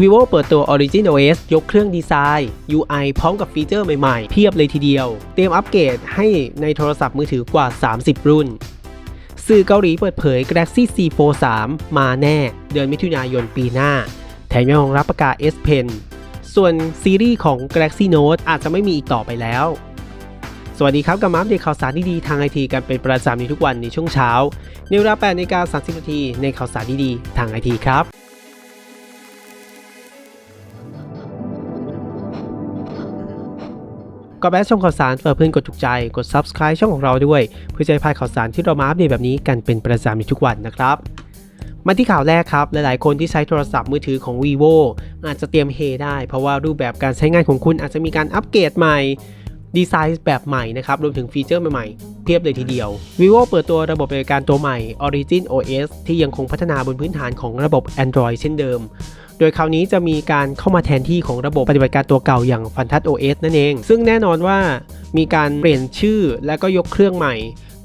vivo เปิดตัว Origin OS ยกเครื่องดีไซน์ UI พร้อมกับฟีเจอร์ใหม่ๆ เพียบเลยทีเดียว เตรียมอัปเกรดให้ในโทรศัพท์มือถือกว่า 30 รุ่น สื่อเกาหลีเปิดเผย Galaxy C Fold 3 มาแน่ เดือนมิถุนายนปีหน้า แถมยังรองรับประกาศ S Pen ส่วนซีรีส์ของ Galaxy Note อาจจะไม่มีอีกต่อไปแล้ว สวัสดีครับกับมาอัปเดตข่าวสารดีๆทางไอทีกันเป็นประจำในทุกวันในช่วงเช้าในเวลา8นาฬิกา30นาทีในข่าวสารดีๆทางไอทีครับ ก็แบสชมข่าวสารเพื่อเพื่อนกดถูกใจ กด Subscribe ช่องของเราด้วย เพื่อจะได้พลาดข่าวสารที่เรามาอัปเดตแบบนี้กันเป็นประจำในทุกวันนะครับมาที่ข่าวแรกครับ หลายๆ คนที่ใช้โทรศัพท์มือถือของ vivo อาจจะเตรียมเฮได้ เพราะว่ารูปแบบการใช้งานของคุณอาจจะมีการอัปเกรดใหม่ ดีไซน์แบบใหม่นะครับ รวมถึงฟีเจอร์ใหม่ๆ เพียบเลยทีเดียว vivo เปิดตัวระบบบัติการตัวใหม่ origin os ที่ยังคงพัฒนาบนพื้นฐานของระบบ android เช่นเดิม ดยคราวนี้จะมีการเข้ามาแทนที่ของระบบปฏิบัติการตัวเก่าอย่าง f a n t a s OS นั่นเอง ซึ่งแน่นอนว่ามีการเปลี่ยนชื่อและก็ยกเครื่องใหม่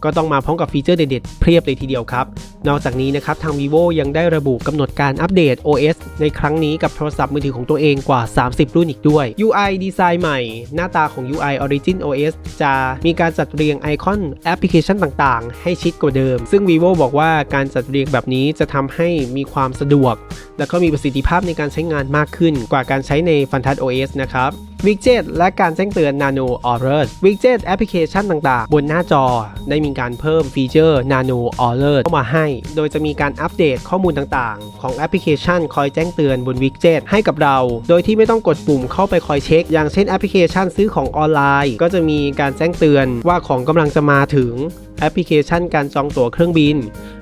ก็ต้องมาพร้อมกับฟีเจอร์เด็ดๆเพียบเลยทีเดียวครับ นอกจากนี้นะครับทาง vivo ยังได้ระบุกำหนดการอัปเดต OS ในครั้งนี้กับโทรศัพท์มือถือของตัวเองกว่า 30 รุ่นอีกด้วย UI ดีไซน์ใหม่ หน้าตาของ UI Origin OS จะมีการจัดเรียงไอคอนแอปพลิเคชันต่างๆ ให้ชิดกว่าเดิม ซึ่ง vivo บอกว่าการจัดเรียงแบบนี้จะทำให้มีความสะดวก และก็มีประสิทธิภาพในการใช้งานมากขึ้นกว่าการใช้ใน f a n t a s OS นะครับ Widget และการแจ้งเตือน Nano Alert Widget แอปพลิเคชันต่างๆ บนหน้าจอ ได้มีการเพิ่มฟีเจอร์ Nano Alert เข้ามาให้ โดยจะมีการอัปเดตข้อมูลต่างๆ ของแอปพลิเคชันคอยแจ้งเตือนบน Widget ให้กับเรา โดยที่ไม่ต้องกดปุ่มเข้าไปคอยเช็ค อย่างเช่นแอปพลิเคชันซื้อของออนไลน์ ก็จะมีการแจ้งเตือนว่าของกำลังจะมาถึง แอปพลิเคชันการจองตั๋วเครื่องบิน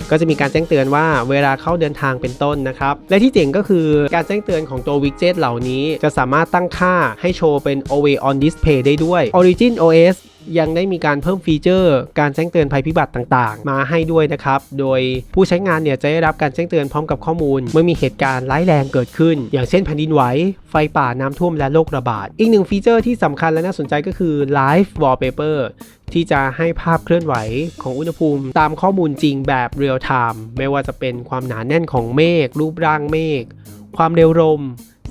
ก็จะมีการแจ้งเตือนว่าเวลาเข้าเดินทางเป็นต้นนะครับ และที่เจ๋งก็คือการแจ้งเตือนของตัววิกเจ็ตเหล่านี้ จะสามารถตั้งค่าให้โชว์เป็น always on display ได้ด้วย Origin OS ยังได้มีการเพิ่มฟีเจอร์ การแจ้งเตือนภัยพิบัติต่างๆ มาให้ด้วยนะครับ โดยผู้ใช้งานเนี่ยจะได้รับการแจ้งเตือนพร้อมกับข้อมูล เมื่อมีเหตุการณ์ร้ายแรงเกิดขึ้น อย่างเช่นแผ่นดินไหว ไฟป่าน้ำท่วมและโรคระบาด อีกหนึ่งฟีเจอร์ที่สำคัญและน่าสนใจก็คือ Live Wallpaper ที่จะให้ภาพเคลื่อนไหวของอุณหภูมิ ตามข้อมูลจริงแบบเรียลไทม์ไม่ว่าจะเป็นความหนาแน่นของเมฆรูปร่างเมฆความเร็วลม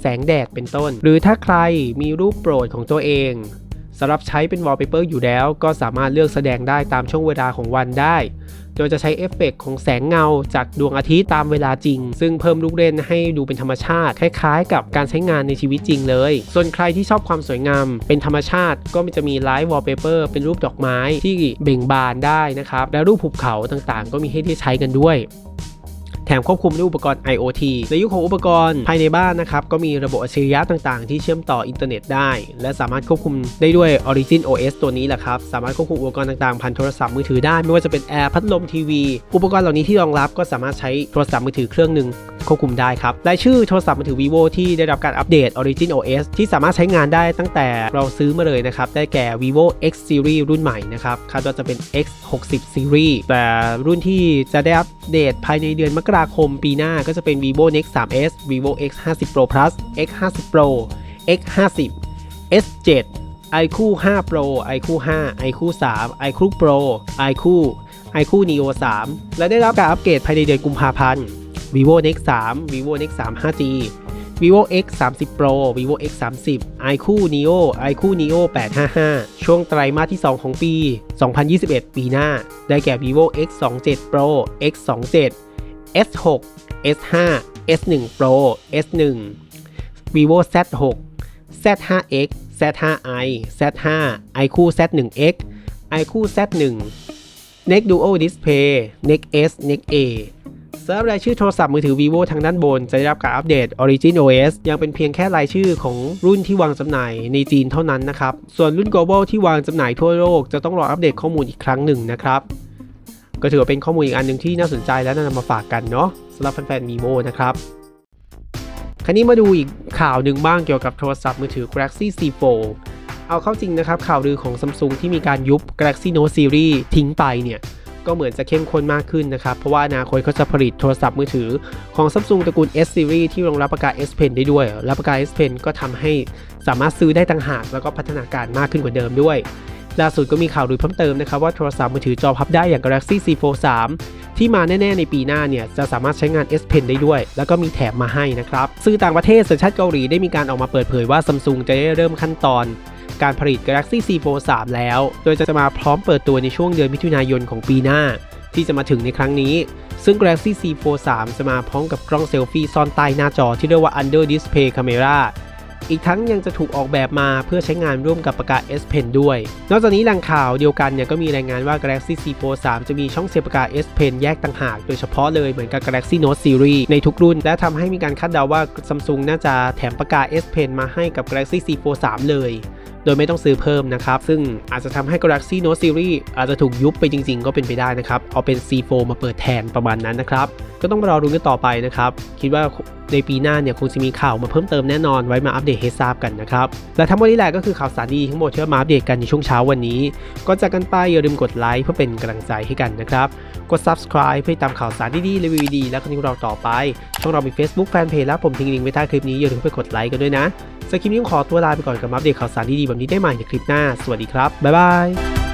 แสงแดดเป็นต้น หรือถ้าใครมีรูปโปรดของตัวเอง สำหรับใช้เป็นวอลเปเปอร์อยู่แล้ว ก็สามารถเลือกแสดงได้ตามช่วงเวลาของวันได้ โดยจะใช้เอฟเฟกต์ของแสงเงาจากดวงอาทิตย์ตามเวลาจริง ซึ่งเพิ่มลูกเล่นให้ดูเป็นธรรมชาติ คล้ายๆ กับการใช้งานในชีวิตจริงเลย ส่วนใครที่ชอบความสวยงาม เป็นธรรมชาติ ก็จะมีไลฟ์วอลเปเปอร์เป็นรูปดอกไม้ที่เบ่งบานได้นะครับ และรูปภูเขาต่างๆ ก็มีให้ได้ใช้กันด้วย แถมควบคุมด้วยอุปกรณ์ IoT ในยุคของอุปกรณ์ภายในบ้านนะครับก็มีระบบอัจฉริยะต่างๆ ที่เชื่อมต่ออินเทอร์เน็ตได้ และสามารถควบคุมได้ด้วย Origin OS ตัวนี้แหละครับสามารถควบคุมอุปกรณ์ต่างๆผ่านโทรศัพท์มือถือได้ ไม่ว่าจะเป็นแอร์พัดลมทีวี อุปกรณ์เหล่านี้ที่รองรับก็สามารถใช้โทรศัพท์มือถือเครื่องหนึ่งควบคุมได้ครับรายชื่อโทรศัพท์มือถือ vivo ที่ได้รับการอัปเดต Origin OS ที่สามารถใช้งานได้ตั้งแต่เราซื้อมาเลยนะครับ ได้แก่ vivo X series รุ่นใหม่นะครับ คาดว่าจะเป็น X 60 series แต่รุ่นที่จะได้อัป เดตภายในเดือนมกราคมปีหน้าก็จะเป็น vivo nex 3s vivo x 50 pro plus x 50 pro x 50 s 7 iQ 5 pro iQ 5 iQ 3 iQ pro iQ iQ neo 3 และได้รับการอัปเกรดภายในเดือนกุมภาพันธ์ vivo nex 3 vivo nex 3 5g vivo x 30 pro vivo x 30 iQOO neo iQOO neo 855 ช่วงไตรมาสที่ 2 ของปี 2021 ปีหน้า ได้แก่ vivo x 27 pro x 27 s 6 s 5 s 1 pro s 1 vivo z 6 z 5 x z 5 i z 5 iQOO z 1 x iQOO z 1 Next Duo Display Next S Next A สำหรับรายชื่อโทรศัพท์มือถือ vivo ทางด้านบน จะได้รับการอัปเดต Origin OS ยังเป็นเพียงแค่รายชื่อของรุ่นที่วางจำหน่ายในจีนเท่านั้นนะครับ ส่วนรุ่น global ที่วางจำหน่ายทั่วโลกจะต้องรออัปเดตข้อมูลอีกครั้งหนึ่งนะครับ ก็ถือว่าเป็นข้อมูลอีกอันหนึ่งที่น่าสนใจและนำมาฝากกันเนาะสำหรับแฟนๆ vivo นะครับคราวนี้มาดูอีกข่าวหนึ่งบ้างเกี่ยวกับโทรศัพท์มือถือ Galaxy C Fold เอาเข้าจริงนะครับข่าวลือของ Samsung ที่มีการยุบ Galaxy Note Series ทิ้งไปเนี่ย ก็เหมือนจะเข้มข้นมากขึ้นนะครับ เพราะว่าอนาคตเขาจะผลิตโทรศัพท์มือถือของ Samsung ตระกูล S Series ที่รองรับปากกา S Pen ได้ด้วยและปากกา S Pen ก็ทำให้สามารถซื้อได้ต่างหาก แล้วก็พัฒนาการมากขึ้นกว่าเดิมด้วย ล่าสุดก็มีข่าวลือเพิ่มเติมนะครับว่าโทรศัพท์มือถือจอพับได้อย่าง Galaxy C Fold 3ที่มาแน่ ๆ ในปีหน้าเนี่ยจะสามารถใช้งาน S Pen ได้ด้วย แล้วก็มีแถมมาให้นะครับสื่อต่างประเทศสัญชาติเกาหลีได้มีการออกมาเปิดเผยว่า Samsung จะได้เริ่มขั้นตอน การผลิต Galaxy C Fold 3 แล้ว โดยจะมาพร้อมเปิดตัวในช่วงเดือนมิถุนายนของปีหน้า ที่จะมาถึงในครั้งนี้ ซึ่ง Galaxy C Fold 3 จะมาพร้อมกับกล้องเซลฟี่ซ่อนใต้หน้าจอที่เรียกว่า Under Display Camera อีกทั้งยังจะถูกออกแบบมาเพื่อใช้งานร่วมกับปากกา S Pen ด้วย นอกจากนี้แหล่งข่าวเดียวกันเนี่ยก็มีรายงานว่า Galaxy C Fold 3 จะมีช่องเสียบปากกา S Pen แยกต่างหาก โดยเฉพาะเลยเหมือนกับ Galaxy Note Series ในทุกรุ่น และทำให้มีการคาดเดาว่า Samsung น่าจะแถมปากกา S Pen มาให้กับ Galaxy C Fold 3 เลย โดยไม่ต้องซื้อเพิ่มนะครับ ซึ่งอาจจะทำให้ Galaxy Note Series อาจจะถูกยุบไปจริงๆ ก็เป็นไปได้นะครับ เอาเป็น C4 มาเปิดแทนประมาณนั้นนะครับ ก็ต้องรอรุ้นกันต่อไปนะครับ คิดว่าในปีหน้าเนี่ยคงจะมีข่าวมาเพิ่มเติมแน่นอนไว้มาอัปเดตให้ทราบกันนะครับ และทั้งหมดนี้แหละก็คือข่าวสารดีทั้งหมดที่มาอัปเดตกันในช่วงเช้าวันนี้ก็จากกันไปอย่าลืมกดไลค์เพื่อเป็นกำลังใจให้กันนะครับ กด subscribe เพื่อตามข่าวสารดีๆรีวิวดีและคอนเทนต์เราต่อไป ช่องเรามี Facebook Fanpage แล้วผมทิ้งลิงก์ไว้ใต้คลิปนี้อย่าลืมไปกดไลค์กันด้วยนะสำหรับคลิปนี้ขอตัวลาไปก่อนกับอัปเดตข่าวสารดีๆแบบนี้ได้ใหม่ในคลิปหน้าสวัสดีครับบ๊ายบาย